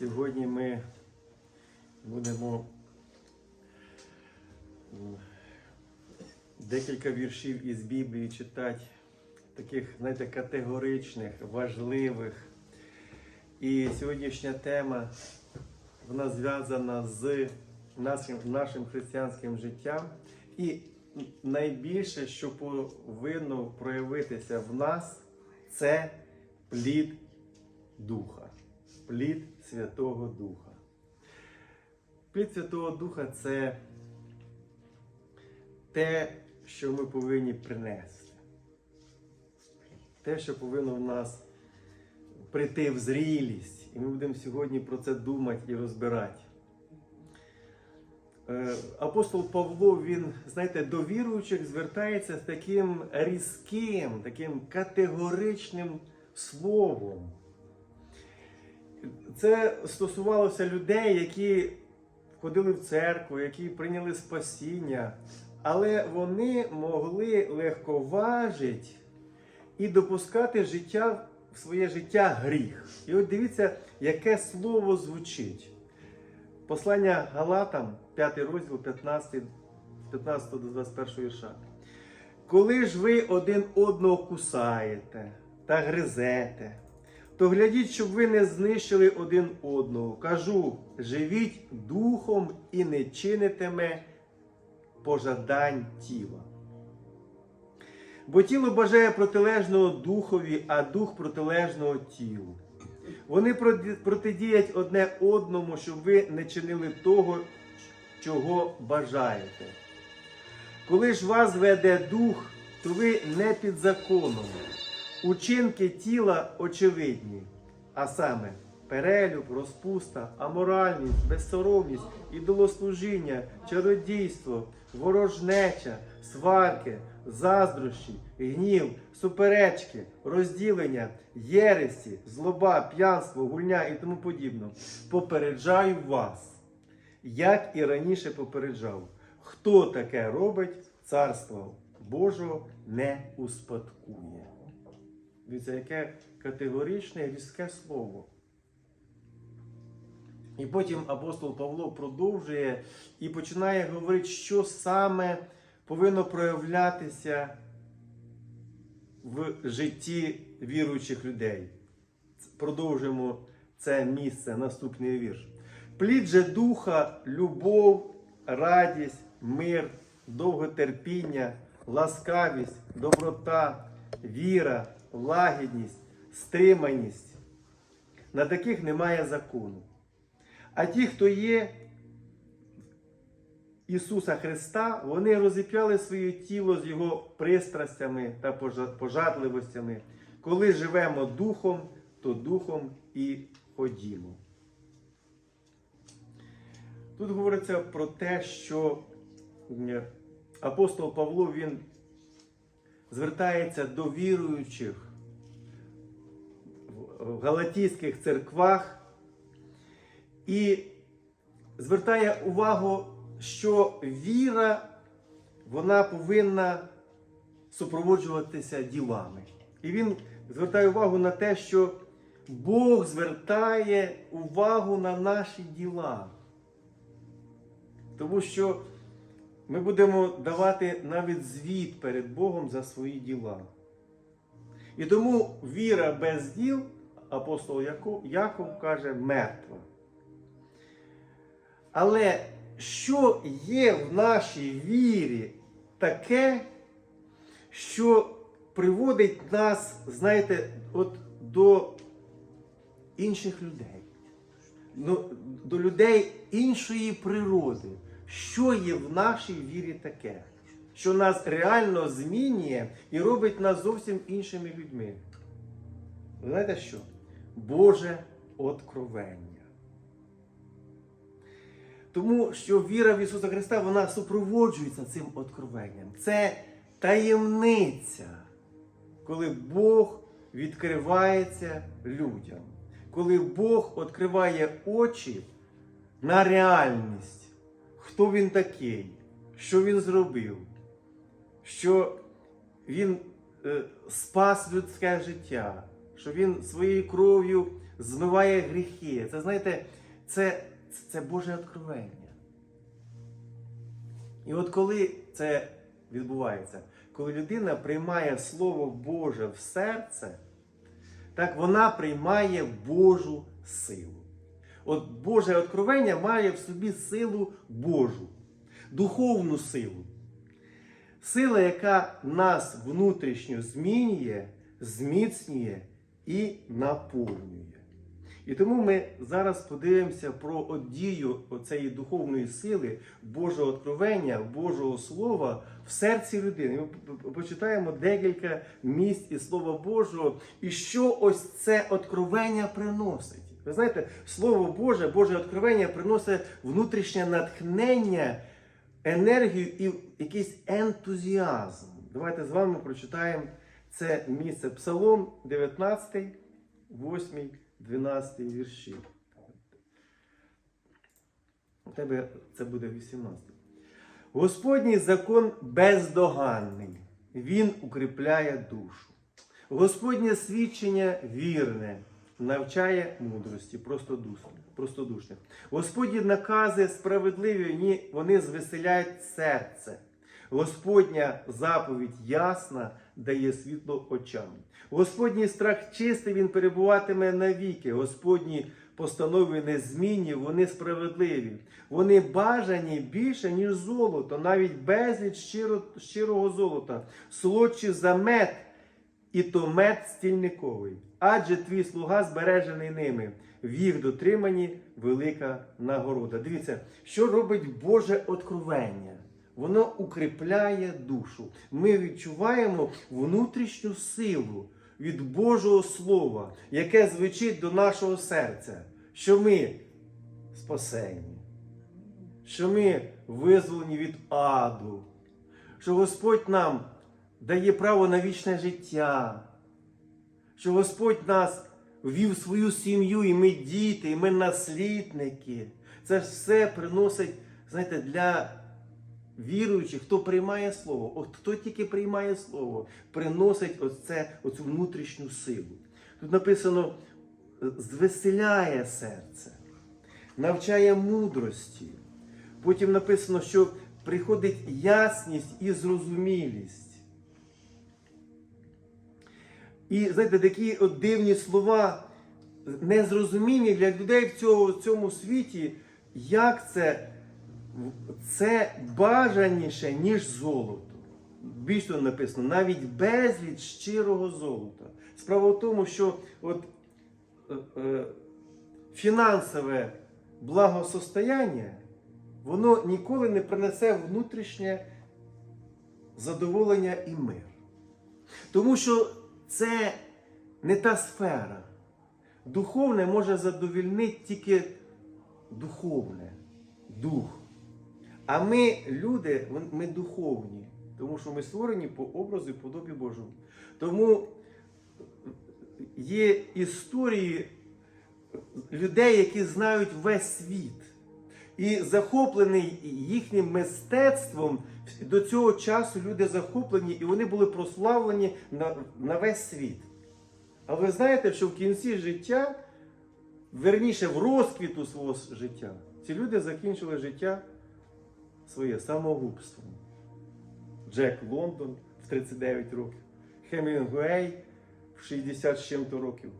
Сьогодні ми будемо декілька віршів із Біблії читати, таких, знаєте, категоричних, важливих. І сьогоднішня тема вона зв'язана з нашим, нашим християнським життям. І найбільше, що повинно проявитися в нас, це плід Духа, плід Святого Духа. Плід Святого Духа це те, що ми повинні принести. Те, що повинно в нас прийти в зрілість. І ми будемо сьогодні про це думати і розбирати. Е, Апостол Павло, він, знаєте, до віруючих звертається з таким різким, таким категоричним словом. Це стосувалося людей, які входили в церкву, які прийняли спасіння, але вони могли легковажити і допускати життя в своє життя гріх. І от дивіться, яке слово звучить. Послання Галатам, 5 розділ, 15, 15 до 21 вірша. Коли ж ви один одного кусаєте та гризете, то глядіть, щоб ви не знищили один одного. Кажу, живіть духом і не чинитиме пожадань тіла. Бо тіло бажає протилежного духові, а дух протилежного тілу. Вони проти- протидіять одне одному, щоб ви не чинили того, чого бажаєте. Коли ж вас веде дух, то ви не під законом. Учинки тіла очевидні, а саме перелюб, розпуста, аморальність, безсоромність, ідолослужіння, чародійство, ворожнеча, сварки, заздрощі, гнів, суперечки, розділення, єресі, злоба, п'янство, гульня і тому подібне. Попереджаю вас, як і раніше попереджав, хто таке робить, царство Божого не успадкує. Дивіться, яке категоричне різке слово. І потім апостол Павло продовжує і починає говорити, що саме повинно проявлятися в житті віруючих людей. Продовжуємо це місце, наступний вірш. Плід же духа, любов, радість, мир, довготерпіння, ласкавість, доброта, віра, лагідність, стриманість. На таких немає закону. А ті, хто є Ісуса Христа, вони розіп'яли своє тіло з Його пристрастями та пожадливостями. Коли живемо духом, то духом і ходімо. Тут говориться про те, що апостол Павло він звертається до віруючих в галатійських церквах і звертає увагу, що віра вона повинна супроводжуватися ділами. І він звертає увагу на те, що Бог звертає увагу на наші діла. Тому що ми будемо давати навіть звіт перед Богом за свої діла. І тому віра без діл, апостол Яко- Яков каже, мертва. Але що є в нашій вірі таке, що приводить нас, знаєте, от до інших людей, ну, до людей іншої природи? Що є в нашій вірі таке, що нас реально змінює і робить нас зовсім іншими людьми? Ви знаєте що? Боже откровення. Тому що віра в Ісуса Христа вона супроводжується цим откровенням. Це таємниця, коли Бог відкривається людям, коли Бог відкриває очі на реальність, хто він такий, що він зробив, що він е, спас людське життя, що він своєю кров'ю змиває гріхи. Це знаєте, це, це Боже откровення. І от коли це відбувається, коли людина приймає Слово Боже в серце, так вона приймає Божу силу. От Боже откровення має в собі силу Божу, духовну силу. Сила, яка нас внутрішньо змінює, зміцнює і наповнює. І тому ми зараз подивимося про дію цієї духовної сили, Божого откровення, Божого Слова в серці людини. Ми почитаємо декілька місць із Слова Божого, і що ось це откровення приносить. Ви знаєте, Слово Боже, Боже откровення приносить внутрішнє натхнення, енергію і якийсь ентузіазм. Давайте з вами прочитаємо це місце. Псалом 19, 8, 12 вірші. У тебе це буде 18. Господній закон бездоганний, він укріпляє душу. Господнє свідчення вірне, навчає мудрості, простодушних. Господні накази справедливі, вони звеселяють серце. Господня заповідь ясна дає світло очам. Господній страх чистий, він перебуватиме навіки. Господні постанови незмінні, вони справедливі. Вони бажані більше, ніж золото, навіть безліч щиро, щирого золота, солодші за мед, і то мед стільниковий. Адже твій слуга збережений ними, в їх дотриманні велика нагорода. Дивіться, що робить Боже откровення. Воно укріпляє душу. Ми відчуваємо внутрішню силу від Божого Слова, яке звучить до нашого серця, що ми спасені, що ми визволені від аду, що Господь нам дає право на вічне життя, що Господь нас ввів в свою сім'ю, і ми діти, і ми наслідники. Це все приносить, знаєте, для віруючих, хто приймає слово, от хто тільки приймає слово, приносить оце, оцю внутрішню силу. Тут написано, звеселяє серце, навчає мудрості. Потім написано, що приходить ясність і зрозумілість. І знаєте, такі от дивні слова, незрозумілі для людей в цьому, в цьому світі, як це, це бажаніше, ніж золото. Більш того написано, навіть безліч щирого золота. Справа в тому, що от, е, е, фінансове благосостояння, воно ніколи не принесе внутрішнє задоволення і мир. Тому що це не та сфера. Духовне може задовільнити тільки духовне, дух. А ми, люди, ми духовні, тому що ми створені по образу і подобі Божому. Тому є історії людей, які знають весь світ. І захоплений їхнім мистецтвом, до цього часу люди захоплені і вони були прославлені на, на весь світ. А ви знаєте, що в кінці життя, верніше в розквіту свого життя, ці люди закінчили життя своє самогубством. Джек Лондон в 39 років, Хемінгуей в 60 з чим-то років.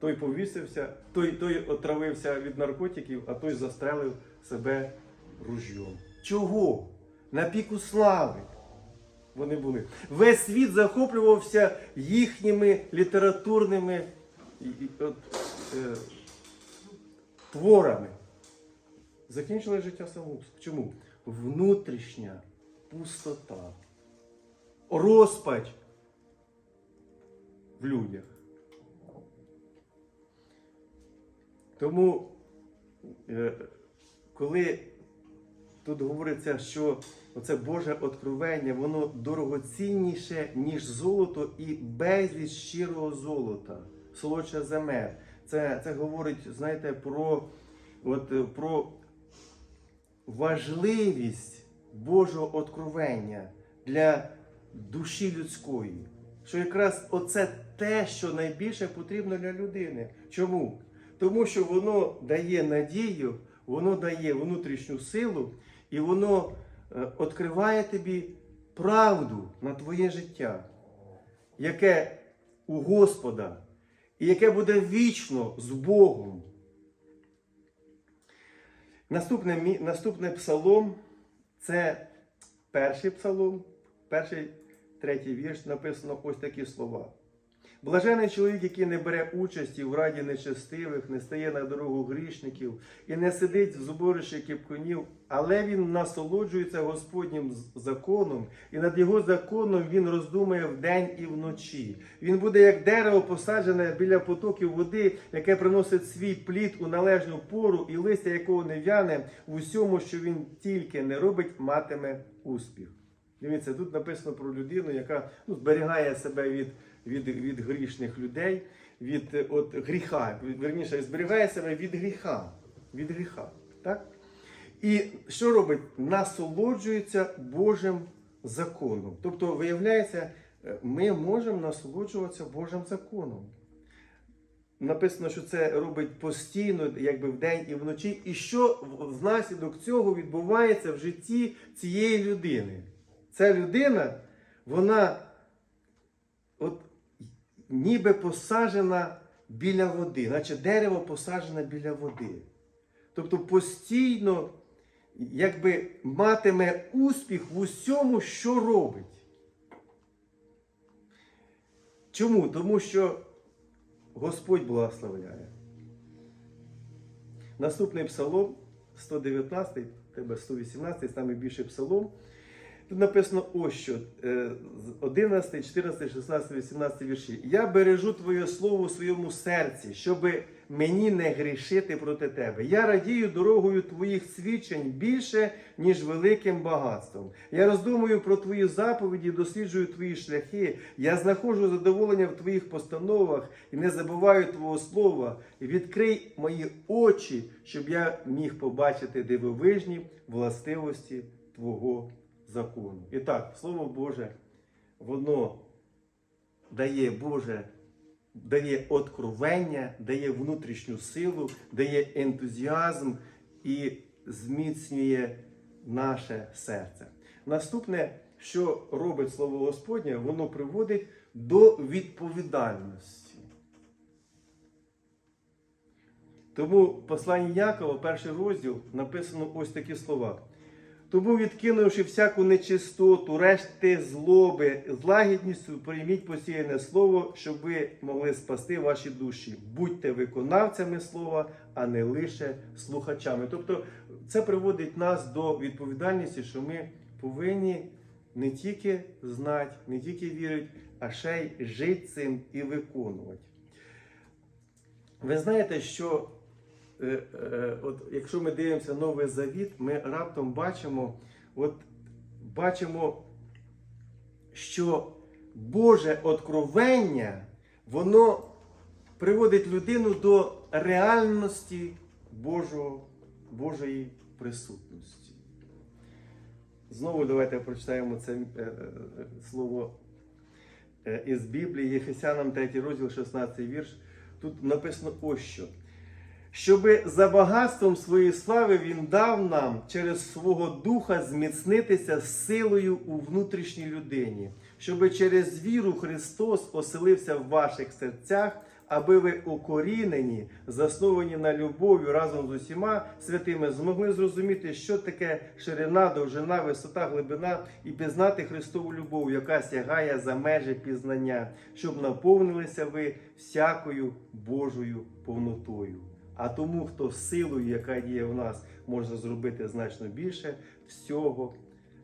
Той повісився, той, той отравився від наркотиків, а той застрелив себе ружьом. Чого? На піку слави вони були. Весь світ захоплювався їхніми літературними от, е, творами. Закінчили життя самогубством. Чому? Внутрішня пустота, розпач в людях. Тому, е, коли тут говориться, що оце Боже откровення, воно дорогоцінніше, ніж золото і безліч щирого золота, солодше за. Це, це говорить, знаєте, про, от, про важливість Божого откровення для душі людської. Що якраз оце те, що найбільше потрібно для людини. Чому? Тому що воно дає надію, воно дає внутрішню силу, і воно е, відкриває тобі правду на твоє життя, яке у Господа, і яке буде вічно з Богом. Наступне, наступний псалом це перший псалом, перший, третій вірш написано ось такі слова. Блажений чоловік, який не бере участі в раді нечестивих, не стає на дорогу грішників і не сидить в зборищі кіпкунів, але він насолоджується Господнім законом, і над його законом він роздумує вдень і вночі. Він буде як дерево посаджене біля потоків води, яке приносить свій плід у належну пору, і листя якого не в'яне, в усьому, що він тільки не робить, матиме успіх. Дивіться, тут написано про людину, яка ну, зберігає себе від, від, від грішних людей, від е, от, гріха, верніше, зберігає себе від гріха. Від гріха. Так? І що робить? Насолоджується Божим законом. Тобто, виявляється, е, ми можемо насолоджуватися Божим законом. Написано, що це робить постійно, якби вдень і вночі. І що внаслідок цього відбувається в житті цієї людини? Ця людина, вона от, ніби посаджена біля води, наче дерево посаджене біля води. Тобто постійно якби матиме успіх в усьому, що робить. Чому? Тому що Господь благословляє. Наступний псалом 119, тебе 118, саме більший псалом. Тут написано ось що, е, з 11, 14, 16, 18 вірші. Я бережу Твоє слово у своєму серці, щоб мені не грішити проти тебе. Я радію дорогою Твоїх свідчень більше, ніж великим багатством. Я роздумую про Твої заповіді, досліджую Твої шляхи. Я знаходжу задоволення в Твоїх постановах і не забуваю Твого слова. Відкрий мої очі, щоб я міг побачити дивовижні властивості Твого закону. І так, Слово Боже, воно дає Боже, дає откровення, дає внутрішню силу, дає ентузіазм і зміцнює наше серце. Наступне, що робить Слово Господнє, воно приводить до відповідальності. Тому в посланні Якова, перший розділ, написано ось такі слова. Тому, відкинувши всяку нечистоту, решти злоби, з лагідністю прийміть посіяне слово, щоб ви могли спасти ваші душі. Будьте виконавцями слова, а не лише слухачами. Тобто це приводить нас до відповідальності, що ми повинні не тільки знати, не тільки вірити, а ще й жити цим і виконувати. Ви знаєте, що от якщо ми дивимося Новий Завіт, ми раптом бачимо, от бачимо, що Боже откровення, воно приводить людину до реальності Божого, Божої присутності. Знову давайте прочитаємо це е, е, слово е, із Біблії, Єфесянам 3 розділ, 16 вірш. Тут написано ось що. Щоби за багатством своєї слави він дав нам через свого духа зміцнитися силою у внутрішній людині, щоби через віру Христос оселився в ваших серцях, аби ви укорінені, засновані на любові разом з усіма святими, змогли зрозуміти, що таке ширина, довжина, висота, глибина, і пізнати Христову любов, яка сягає за межі пізнання, щоб наповнилися ви всякою Божою повнотою. А тому, хто силою, яка діє в нас, може зробити значно більше всього,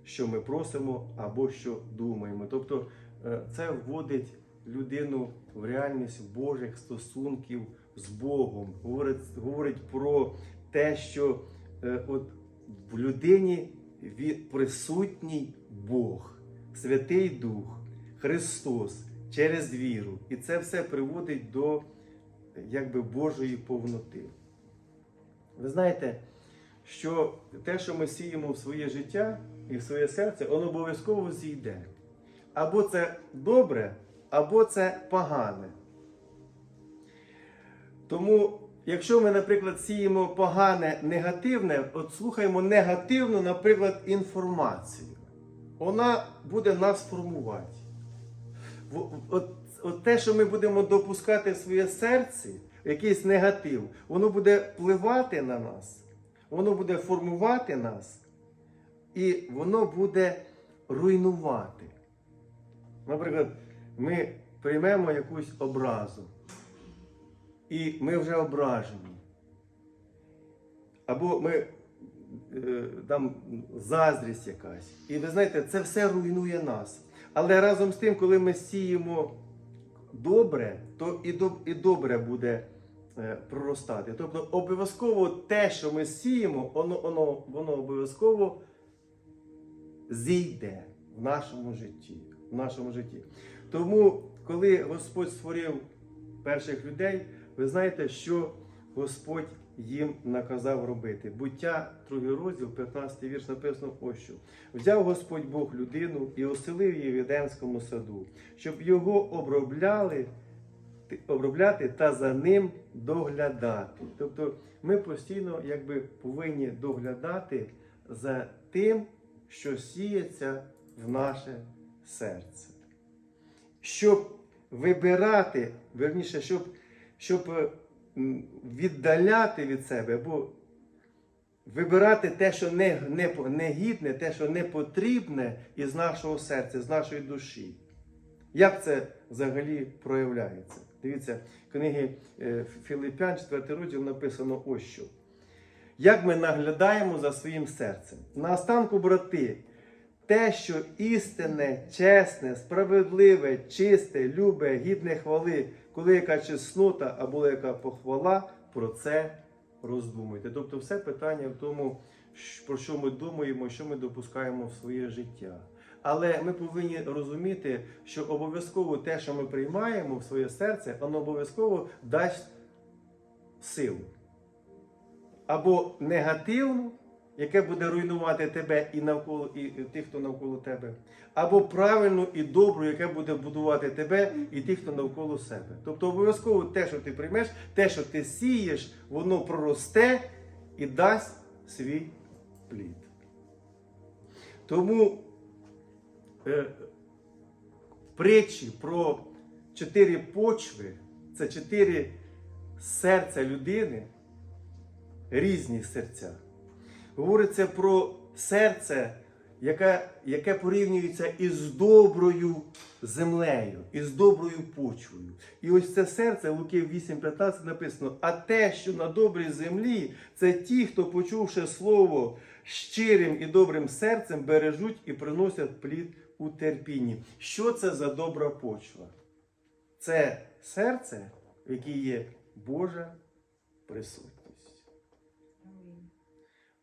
що ми просимо або що думаємо. Тобто е, це вводить людину в реальність Божих стосунків з Богом. Говорить, говорить про те, що е, от в людині присутній Бог, Святий Дух, Христос через віру. І це все приводить до якби Божої повноти. Ви знаєте, що те, що ми сіємо в своє життя і в своє серце, воно обов'язково зійде. Або це добре, або це погане. Тому, якщо ми, наприклад, сіємо погане, негативне, от слухаємо негативну, наприклад, інформацію, вона буде нас формувати. От, от те, що ми будемо допускати в своє серце, якийсь негатив, воно буде впливати на нас, воно буде формувати нас, і воно буде руйнувати. Наприклад, ми приймемо якусь образу, і ми вже ображені. Або ми е, там заздрість якась. І ви знаєте, це все руйнує нас. Але разом з тим, коли ми сіємо добре, то і, доб- і добре буде е, проростати. Тобто обов'язково те, що ми сіємо, воно, воно, воно обов'язково зійде в нашому житті. В нашому житті. Тому, коли Господь створив перших людей, ви знаєте, що Господь їм наказав робити. Буття, другий розділ, 15 вірш написано ось що. Взяв Господь Бог людину і оселив її в Едемському саду, щоб його обробляли, обробляти та за ним доглядати. Тобто ми постійно якби, повинні доглядати за тим, що сіється в наше серце. Щоб вибирати, верніше, щоб, щоб е, віддаляти від себе, або вибирати те, що не, не, не гідне, те, що не потрібне із нашого серця, з нашої душі. Як це взагалі проявляється? Дивіться, книги е, Філиппян, 4 розділ написано ось що. Як ми наглядаємо за своїм серцем? Наостанку, брати, те, що істинне, чесне, справедливе, чисте, любе, гідне хвали, коли яка чеснота або яка похвала, про це роздумуйте. Тобто, все питання в тому, про що ми думаємо, що ми допускаємо в своє життя. Але ми повинні розуміти, що обов'язково те, що ми приймаємо в своє серце, воно обов'язково дасть силу. Або негативну, яке буде руйнувати тебе і навколо і тих, хто навколо тебе, або правильну і добру, яке буде будувати тебе і тих, хто навколо себе. Тобто обов'язково те, що ти приймеш, те, що ти сієш, воно проросте і дасть свій плід. Тому е, притчі про чотири почви це чотири серця людини, різні серця. Говориться про серце, яке, яке порівнюється із доброю землею, із доброю почвою. І ось це серце, Луки 8,15 написано: а те, що на добрій землі, це ті, хто, почувши слово щирим і добрим серцем, бережуть і приносять плід у терпінні. Що це за добра почва? Це серце, в якій є Божа присутність.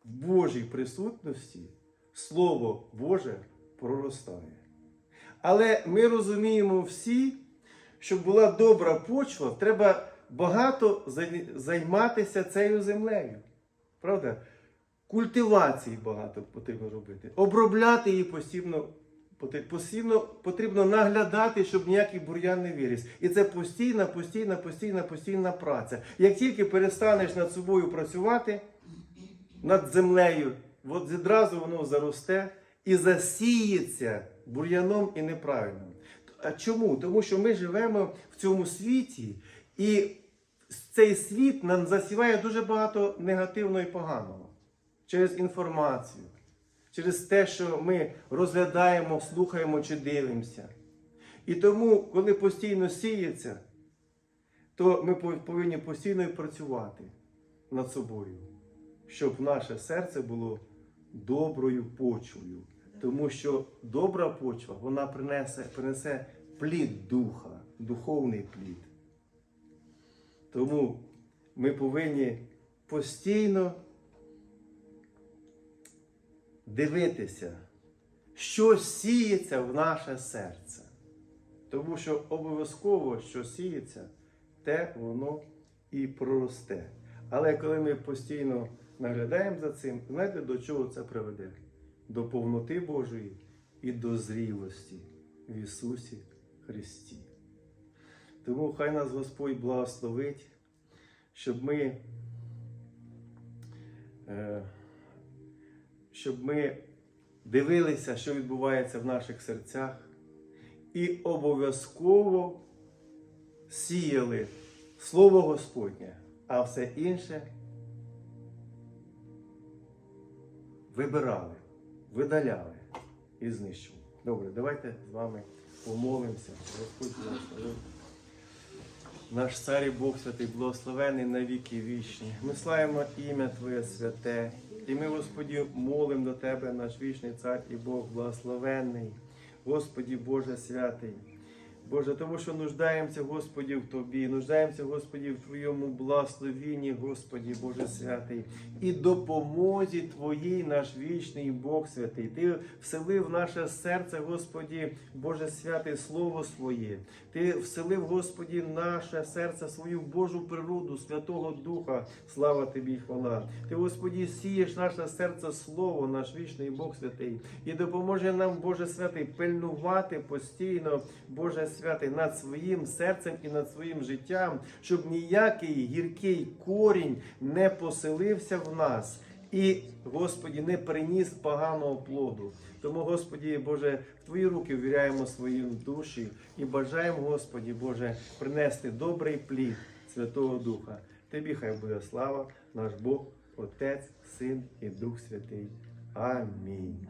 В Божій присутності Слово Боже проростає. Але ми розуміємо всі, щоб була добра почва, треба багато займатися цією землею. Правда? Культивації багато потрібно робити. Обробляти її постійно, постійно потрібно наглядати, щоб ніякий бур'ян не виріс. І це постійна, постійна, постійна, постійна праця. Як тільки перестанеш над собою працювати, над землею, от відразу воно заросте і засіється бур'яном і неправильним. А чому? Тому що ми живемо в цьому світі, і цей світ нам засіває дуже багато негативного і поганого через інформацію, через те, що ми розглядаємо, слухаємо чи дивимося. І тому, коли постійно сіється, то ми повинні постійно працювати над собою, щоб наше серце було доброю почвою. Тому що добра почва вона принесе, принесе плід духа, духовний плід. Тому ми повинні постійно дивитися, що сіється в наше серце. Тому що обов'язково, що сіється, те воно і проросте. Але коли ми постійно наглядаємо за цим, знаєте, до чого це приведе? До повноти Божої і до зрілості в Ісусі Христі. Тому хай нас Господь благословить, щоб ми, е, щоб ми дивилися, що відбувається в наших серцях, і обов'язково сіяли Слово Господнє, а все інше вибирали, видаляли і знищували. Добре, давайте з вами помолимося. Господь благословив. Наш цар і Бог святий, благословений на віки вічні. Ми славимо ім'я Твоє святе. І ми, Господі, молимо до Тебе, наш вічний цар і Бог благословенний. Господі Боже святий. Боже, тому що нуждаємося, Господі, в Тобі, нуждаємося, Господі, в Твоєму благословінні, Господі, Боже святий, і допомозі Твоїй, наш вічний Бог святий. Ти вселив в наше серце, Господі, Боже святий, Слово Своє. Ти вселив, Господі, наше серце, свою Божу природу, Святого Духа. Слава Тобі, і хвала. Ти, Господі, сієш наше серце Слово, наш вічний Бог святий, і допоможе нам, Боже святий, пильнувати постійно, Боже святий, над своїм серцем і над своїм життям, щоб ніякий гіркий корінь не поселився в нас. І, Господі, не приніс поганого плоду. Тому, Господі, Боже, в Твої руки ввіряємо свої душі і бажаємо, Господі, Боже, принести добрий плід Святого Духа. Тобі хай буде слава, наш Бог, Отець, Син і Дух Святий. Амінь.